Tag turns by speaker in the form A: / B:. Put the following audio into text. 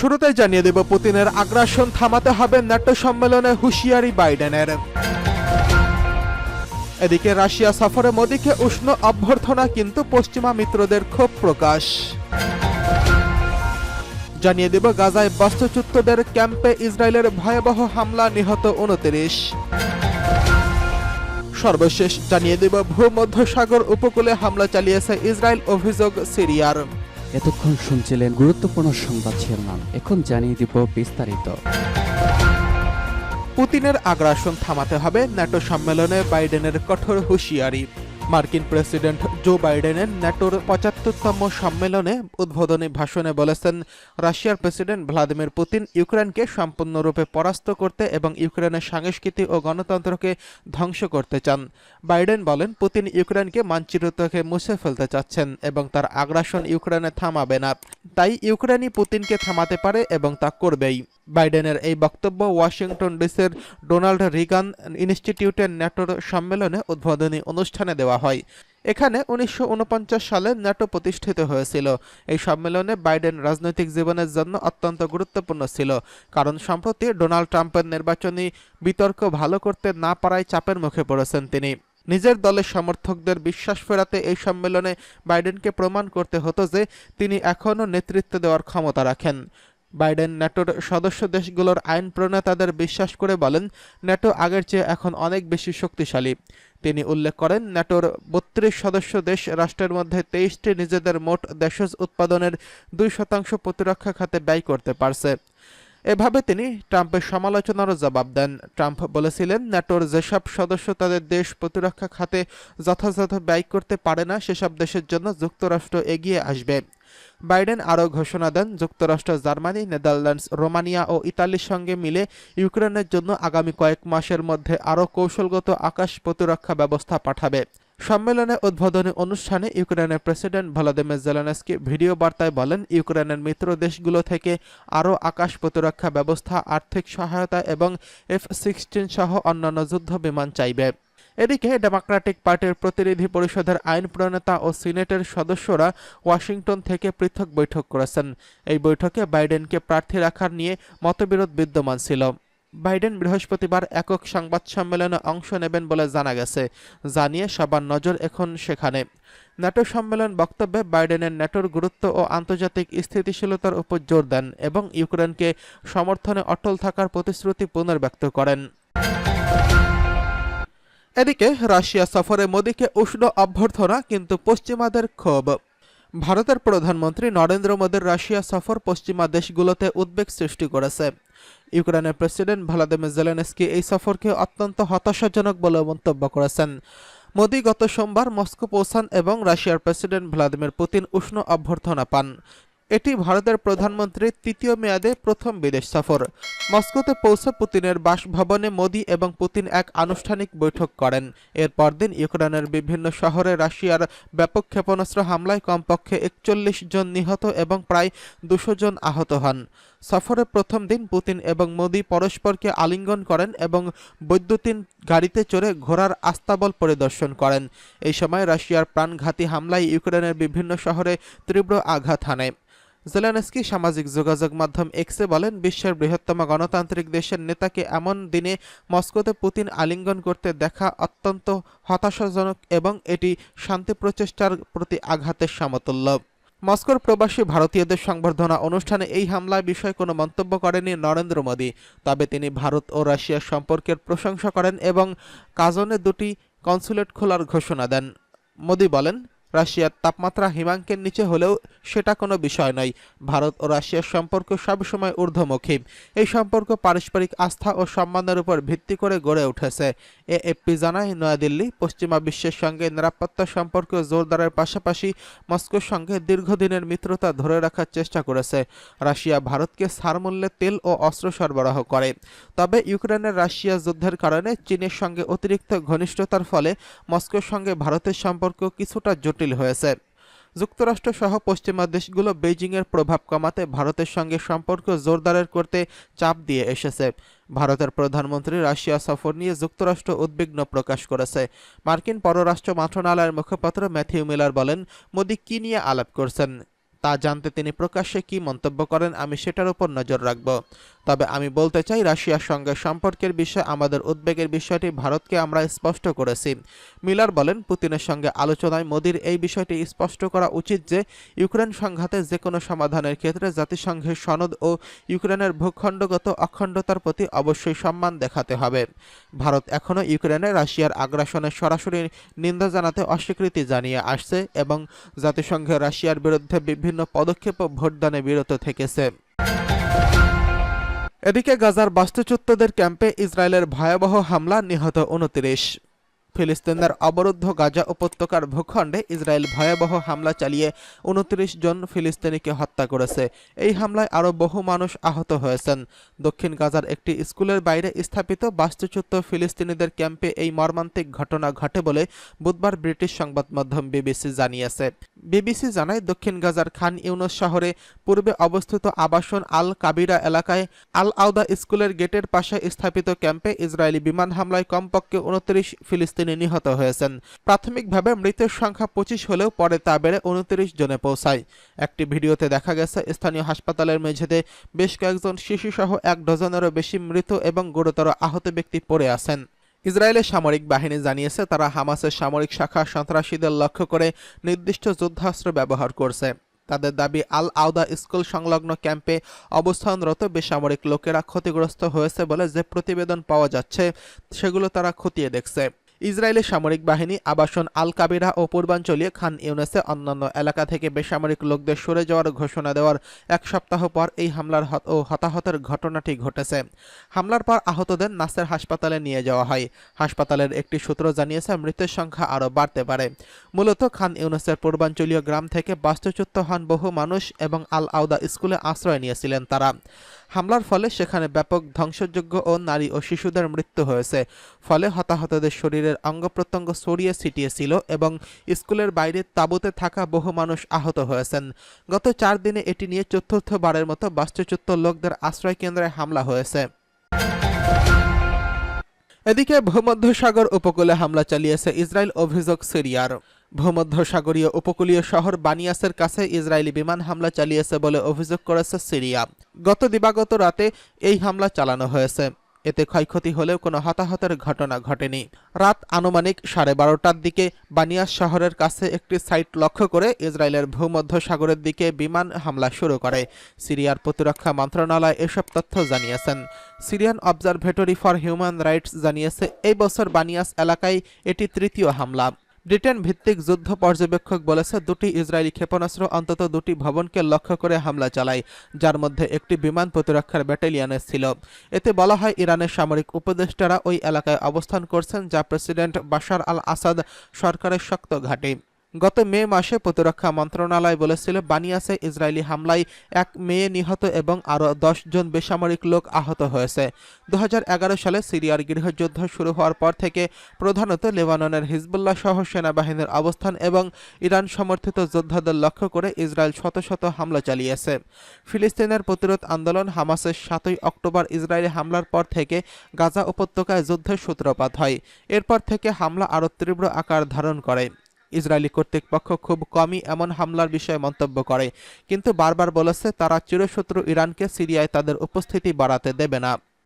A: শুরুতে জানিয়ে দেব, পুতিনের আগ্রাসন থামাতে হবে ন্যাটো সম্মেলনে হুঁশিয়ারি বাইডেনের। এদিকে রাশিয়া সফরে মোদীকে উষ্ণ অভ্যর্থনা, কিন্তু পশ্চিমা মিত্রদের ক্ষোভ প্রকাশ। জানিয়ে দেব, গাজায় বাস্তুচ্যুতদের ক্যাম্পে ইসরায়েলের ভয়াবহ হামলা নিহত উনত্রিশ। সর্বশেষ জানিয়ে দেব, ভূমধ্যসাগর উপকূলে হামলা চালিয়েছে ইসরায়েল অভিযোগ সিরিয়ার।
B: এতক্ষণ শুনছিলেন গুরুত্বপূর্ণ সংবাদ শিরোনাম। এখন জানিয়ে দিব বিস্তারিত।
A: পুতিনের আগ্রাসন থামাতে হবে ন্যাটো সম্মেলনে বাইডেনের কঠোর হুঁশিয়ারি। মার্কিন প্রেসিডেন্ট জো বাইডেনের ন্যাটোর পঁচাত্তরতম সম্মেলনে উদ্বোধনী ভাষণে বলেছেন, রাশিয়ার প্রেসিডেন্ট ভ্লাদিমির পুতিন ইউক্রেনকে সম্পূর্ণরূপে পরাস্ত করতে এবং ইউক্রেনের সংস্কৃতি ও গণতন্ত্রকে ধ্বংস করতে চান। বাইডেন বলেন, পুতিন ইউক্রেনকে মানচিত্র থেকে মুছে ফেলতে চাচ্ছেন এবং তার আগ্রাসন ইউক্রেনে থামাবে না। তাই ইউক্রেনই পুতিনকে থামাতে পারে এবং তা করবেই। বাইডেনের এই বক্তব্য ওয়াশিংটন ডিসির ডোনাল্ড রিগান ইনস্টিটিউটের ন্যাটোর সম্মেলনে উদ্বোধনী অনুষ্ঠানে দেওয়া হয়। এখানে উনিশশো উনপঞ্চাশ সালে ন্যাটো প্রতিষ্ঠিত হয়েছিল। এই সম্মেলনে বাইডেন রাজনৈতিক জীবনের জন্য অত্যন্ত গুরুত্বপূর্ণ ছিল। কারণ সম্প্রতি ডোনাল্ড ট্রাম্পের নির্বাচনী বিতর্ক ভালো করতে না পারায় চাপের মুখে পড়েছেন তিনি। নিজের দলের সমর্থকদের বিশ্বাস ফেরাতে এই সম্মেলনে বাইডেনকে প্রমাণ করতে হতো যে তিনি এখনও নেতৃত্ব দেওয়ার ক্ষমতা রাখেন। বাইডেন ন্যাটোর সদস্য দেশগুলোর আইন প্রণেতাদের বিশ্বাস করে বলেন, ন্যাটো আগের চেয়ে এখন অনেক বেশি শক্তিশালী। তিনি উল্লেখ করেন, ন্যাটোর বত্রিশ সদস্য দেশ রাষ্ট্রের মধ্যে তেইশটি নিজেদের মোট দেশজ উৎপাদনের দুই শতাংশ প্রতিরক্ষা খাতে ব্যয় করতে পারছে। এভাবে তিনি ট্রাম্পের সমালোচনারও জবাব দেন। ট্রাম্প বলেছিলেন, ন্যাটোর যেসব সদস্য তাদের দেশ প্রতিরক্ষা খাতে যথাযথ ব্যয় করতে পারে না, সেসব দেশের জন্য যুক্তরাষ্ট্র এগিয়ে আসবে। বাইডেন আরও ঘোষণা দেন, যুক্তরাষ্ট্র, জার্মানি, নেদারল্যান্ডস, রোমানিয়া ও ইতালির সঙ্গে মিলে ইউক্রেনের জন্য আগামী কয়েক মাসের মধ্যে আরও কৌশলগত আকাশ প্রতিরক্ষা ব্যবস্থা পাঠাবে। সম্মেলনে উদ্বোধনী অনুষ্ঠানে ইউক্রেনের প্রেসিডেন্ট ভলাদিমির জেলেনস্কি ভিডিও বার্তায় বলেন, ইউক্রেনের মিত্র দেশগুলো থেকে আরও আকাশ প্রতিরক্ষা ব্যবস্থা, আর্থিক সহায়তা এবং এফ সিক্সটিন সহ অন্যান্য যুদ্ধ বিমান চাইবে। এদিকে ডেমোক্রেটিক পার্টির প্রতিনিধি পরিষদের আইন প্রণেতা ও সিনেটের সদস্যরা ওয়াশিংটন থেকে পৃথক বৈঠক করেছেন। এই বৈঠকে বাইডেনকে প্রার্থী রাখার নিয়ে মতবিরোধ বিদ্যমান ছিল। বাইডেন বৃহস্পতিবার একক সংবাদ সম্মেলনে অংশ নেবেন বলে জানা গেছে। জানিয়ে সবার নজর এখন সেখানে। ন্যাটো সম্মেলন বক্তব্যে বাইডেনের ন্যাটোর গুরুত্ব ও আন্তর্জাতিক স্থিতিশীলতার উপর জোর দেন এবং ইউক্রেনকে সমর্থনে অটল থাকার প্রতিশ্রুতি পুনর্ব্যক্ত করেন। এদিকে রাশিয়া সফরে মোদীকে উষ্ণ অভ্যর্থনা, কিন্তু পশ্চিমাদের ক্ষোভ। ভারতের প্রধানমন্ত্রী নরেন্দ্র মোদীর রাশিয়া সফর পশ্চিমা দেশগুলোতে উদ্বেগ সৃষ্টি করেছে। ইউক্রেনের প্রেসিডেন্ট ভলাদিমির জেলেনস্কি এই সফরকে অত্যন্ত হতাশাজনক বলে মন্তব্য করেছেন। মোদী গত সোমবার মস্কো পৌঁছান এবং রাশিয়ার প্রেসিডেন্ট ভ্লাদিমির পুতিন উষ্ণ অভ্যর্থনা পান। এটি ভারতের প্রধানমন্ত্রীর তৃতীয় মেয়াদে প্রথম বিদেশ সফর। মস্কোতে পৌঁছে পুতিনের বাসভবনে মোদী এবং পুতিন এক আনুষ্ঠানিক বৈঠক করেন। এর পরদিন ইউক্রেনের বিভিন্ন শহরে রাশিয়ার ব্যাপক ক্ষেপণাস্ত্র হামলায় কমপক্ষে একচল্লিশ জন নিহত এবং প্রায় দুশো জন আহত হন। সফরের প্রথম দিন পুতিন এবং মোদী পরস্পরকে আলিঙ্গন করেন এবং বৈদ্যুতিন গাড়িতে চড়ে ঘোড়ার আস্তাবল পরিদর্শন করেন। এই সময় রাশিয়ার প্রাণঘাতী হামলায় ইউক্রেনের বিভিন্ন শহরে তীব্র আঘাত হানে। জেলেনস্কি সামাজিক যোগাযোগ মাধ্যম এক্সে বলেন, বিশ্বের বৃহত্তম গণতান্ত্রিক দেশের নেতাকে এমন দিনে মস্কোতে পুতিন আলিঙ্গন করতে দেখা অত্যন্ত হতাশাজনক এবং এটি শান্তি প্রচেষ্টার প্রতি আঘাতের সমতুল্য। মস্কোর প্রবাসী ভারতীয়দের সংবর্ধনা অনুষ্ঠানে এই হামলার বিষয়ে কোনো মন্তব্য করেনি নরেন্দ্র মোদী। তবে তিনি ভারত ও রাশিয়ার সম্পর্কের প্রশংসা করেন এবং কাজনে দুটি কনসুলেট খোলার ঘোষণা দেন। মোদী বলেন রাশিয়ার তাপমাত্রা হিমাঙ্কের নিচে হলেও সেটা কোনো বিষয় নয়। ভারত ও রাশিয়ার সম্পর্ক সবসময় ঊর্ধ্বমুখী। এই সম্পর্ক পারস্পরিক আস্থা ও সম্মানের উপর ভিত্তি করে গড়ে উঠেছে। এ এএফপি জানায়, নয়াদিল্লি, পশ্চিমা বিশ্বের সঙ্গে নিরাপত্তা সম্পর্ক জোরদারের পাশাপাশি মস্কোর সঙ্গে দীর্ঘদিনের মিত্রতা ধরে রাখার চেষ্টা করেছে। রাশিয়া ভারতকে সারমূল্যে তেল ও অস্ত্র সরবরাহ করে। তবে ইউক্রেনের রাশিয়া যুদ্ধের কারণে চীনের সঙ্গে অতিরিক্ত ঘনিষ্ঠতার ফলে মস্কোর সঙ্গে ভারতের সম্পর্ক কিছুটা জটিল হয়েছে। যুক্তরাষ্ট্র সহ পশ্চিমা দেশগুলো বেইজিংয়ের প্রভাব কমাতে ভারতের সঙ্গে সম্পর্ক জোরদারের করতে চাপ দিয়ে এসেছে। ভারতের প্রধানমন্ত্রী রাশিয়া সফর নিয়ে যুক্তরাষ্ট্র উদ্বিগ্ন প্রকাশ করেছে। মার্কিন পররাষ্ট্র মন্ত্রণালয়ের মুখপাত্র ম্যাথিউ মিলার বলেন, মোদী কি নিয়ে আলাপ করছেন? তা জানতে তিনি প্রকাশ্যে কি মন্তব্য করেন আমি সেটার উপর নজর রাখব। তবে আমি বলতে চাই রাশিয়ার সঙ্গে সম্পর্কের বিষয়ে, আমাদের উদ্বেগের বিষয়টি ভারতকে আমরা স্পষ্ট করেছি। মিলার বলেন, পুতিনের সঙ্গে আলোচনায় মোদির এই বিষয়টি স্পষ্ট করা উচিত যে, ইউক্রেন সংঘাতে যে কোনো সমাধানের ক্ষেত্রে জাতিসংঘের সনদ ও ইউক্রেনের ভূখণ্ডগত অখণ্ডতার প্রতি অবশ্যই সম্মান দেখাতে হবে। ভারত এখনও ইউক্রেনে রাশিয়ার আগ্রাসনের সরাসরি নিন্দা জানাতে অস্বীকৃতি জানিয়ে আসছে এবং জাতিসংঘে রাশিয়ার বিরুদ্ধে বিভিন্ন পদক্ষেপ ও ভোটদানে বিরত থেকেছে। এদিকে গাজার বাস্তুচ্যুতদের ক্যাম্পে ইসরায়েলের ভয়াবহ হামলা নিহত উনত্রিশ ফিলিস্তিনের অবরুদ্ধ গাজা উপত্যকার ভূখণ্ডে ইসরায়েল ভয়াবহ হামলা চালিয়ে উনত্রিশ জন ফিলিস্তিনিকে হত্যা করেছে। এই হামলায় আরও বহু মানুষ আহত হয়েছেন। দক্ষিণ গাজার একটি স্কুলের বাইরে স্থাপিত বাস্তুচ্যুত ফিলিস্তিনিদের ক্যাম্পে এই মর্মান্তিক ঘটনা ঘটে বলে বুধবার ব্রিটিশ সংবাদ মাধ্যম বিবিসি জানিয়েছে। বিবিসি জানায়, দক্ষিণ গাজার খান ইউনুস শহরে পূর্বে অবস্থিত আবাসন আল কাবিরা এলাকায় আল আউদা স্কুলের গেটের পাশে স্থাপিত ক্যাম্পে ইসরায়েলি বিমান হামলায় কমপক্ষে উনত্রিশ ফিলিস্তিনি নিহত হয়েছেন। প্রাথমিকভাবে মৃতের সংখ্যা পঁচিশ হলেও পরে তা বেড়ে উনত্রিশ জনে পৌঁছায়। একটি ভিডিওতে দেখা গেছে, স্থানীয় হাসপাতালের মেঝেতে বেশ কয়েকজন শিশুসহ এক ডজনেরও বেশি মৃত এবং গুরুতর আহত ব্যক্তি পড়ে আছেন। ইসরায়েলের সামরিক বাহিনী জানিয়েছে, তারা হামাসের সামরিক শাখা সন্ত্রাসীদের লক্ষ্য করে নির্দিষ্ট যুদ্ধাস্ত্র ব্যবহার করছে। তাদের দাবি আল আউদা স্কুল সংলগ্ন ক্যাম্পে অবস্থানরত বেসামরিক লোকেরা ক্ষতিগ্রস্ত হয়েছে বলে যে প্রতিবেদন পাওয়া যাচ্ছে, সেগুলো তারা খতিয়ে দেখছে। ইসরায়েলের সামরিক বাহিনী আবাসন আল কাবিরা ও পূর্বাঞ্চলীয় খান ইউনেসে অন্যান্য এলাকা থেকে বেসামরিক লোকদের সরে যাওয়ার ঘোষণা দেওয়ার এক সপ্তাহ পর এই হামলার ও হতাহতের ঘটনাটি ঘটেছে। হামলার পর আহতদের নাসের হাসপাতালে নিয়ে যাওয়া হয়। হাসপাতালের একটি সূত্র জানিয়েছে, মৃতের সংখ্যা আরও বাড়তে পারে। মূলত খান ইউনুসের পূর্বাঞ্চলীয় গ্রাম থেকে বাস্তুচ্যুত হন বহু মানুষ এবং আল আউদা স্কুলে আশ্রয় নিয়েছিলেন তারা। হামলার ফলে সেখানে ব্যাপক ধ্বংসযোগ্য ও নারী ও শিশুদের মৃত্যু হয়েছে। ফলে হতাহতদের শরীরের অঙ্গ প্রত্যঙ্গ ছড়িয়ে ছিটিয়েছিল এবং স্কুলের বাইরে তাঁবুতে থাকা বহু মানুষ আহত হয়েছেন। গত চার দিনে এটি নিয়ে চতুর্থবারের মতো বাস্তুচ্যুত লোকদের আশ্রয় কেন্দ্রে হামলা হয়েছে। এদিকে ভূমধ্যসাগর উপকূলে হামলা চালিয়েছে ইসরায়েল অভিযোগ সিরিয়ার। ভূমধ্যসাগরীয় উপকূলীয় শহর বানিয়াসের কাছে ইসরায়েলি বিমান হামলা চালিয়েছে বলে অভিযোগ করেছে সিরিয়া। গত দিবাগত রাতে এই হামলা চালানো হয়েছে। এতে ক্ষয়ক্ষতি হলেও কোনো হতাহতের ঘটনা ঘটেনি। রাত আনুমানিক সাড়ে বারোটার দিকে বানিয়াস শহরের কাছে একটি সাইট লক্ষ্য করে ইসরায়েলের ভূমধ্যসাগরের দিকে বিমান হামলা শুরু করে। সিরিয়ার প্রতিরক্ষা মন্ত্রণালয় এসব তথ্য জানিয়েছেন। Syrian observatory for human rights জানিয়েছে, এই বছর বানিয়াস এলাকায় এটি তৃতীয় হামলা। ব্রিটেন ভিত্তিক যুদ্ধ পর্যবেক্ষক বলেছে, দুটি ইসরায়েলি ক্ষেপণাস্ত্র, অন্তত দুটি ভবনকে লক্ষ্য করে হামলা চালায়, যার মধ্যে একটি বিমান প্রতিরক্ষার ব্যাটালিয়ানে ছিল। এতে বলা হয়, ইরানের সামরিক উপদেষ্টারা ওই এলাকায় অবস্থান করছেন, যা প্রেসিডেন্ট বাশার আল আসাদ সরকারের শক্ত ঘাঁটি। গত মে মাসে প্রতিরক্ষা মন্ত্রণালয় বলেছিল বানিয়াসে ইসরায়েলি হামলায় এক মেয়ে নিহত এবং আরও জন বেসামরিক লোক আহত হয়েছে। দু হাজার এগারো সালে সিরিয়ার গৃহযুদ্ধ শুরু হওয়ার পর থেকে প্রধানত লেবাননের হিজবুল্লাহ সহ সেনাবাহিনীর অবস্থান এবং ইরান সমর্থিত যোদ্ধাদের লক্ষ্য করে ইসরায়েল শত শত হামলা চালিয়েছে। ফিলিস্তিনের প্রতিরোধ আন্দোলন হামাসের সাতই অক্টোবর ইসরায়েলি হামলার পর থেকে গাজা উপত্যকায় যুদ্ধের সূত্রপাত হয়। এরপর থেকে হামলা আরও তীব্র আকার ধারণ করে। ইসরায়েলি কর্তৃপক্ষ খুব কমই এমন হামলার বিষয়ে মন্তব্য করে। কিন্তু বারবার বলেছে, তারা চিরশত্রু ইরানকে সিরিয়ায় তাদের উপস্থিতি বাড়াতে দেবে না।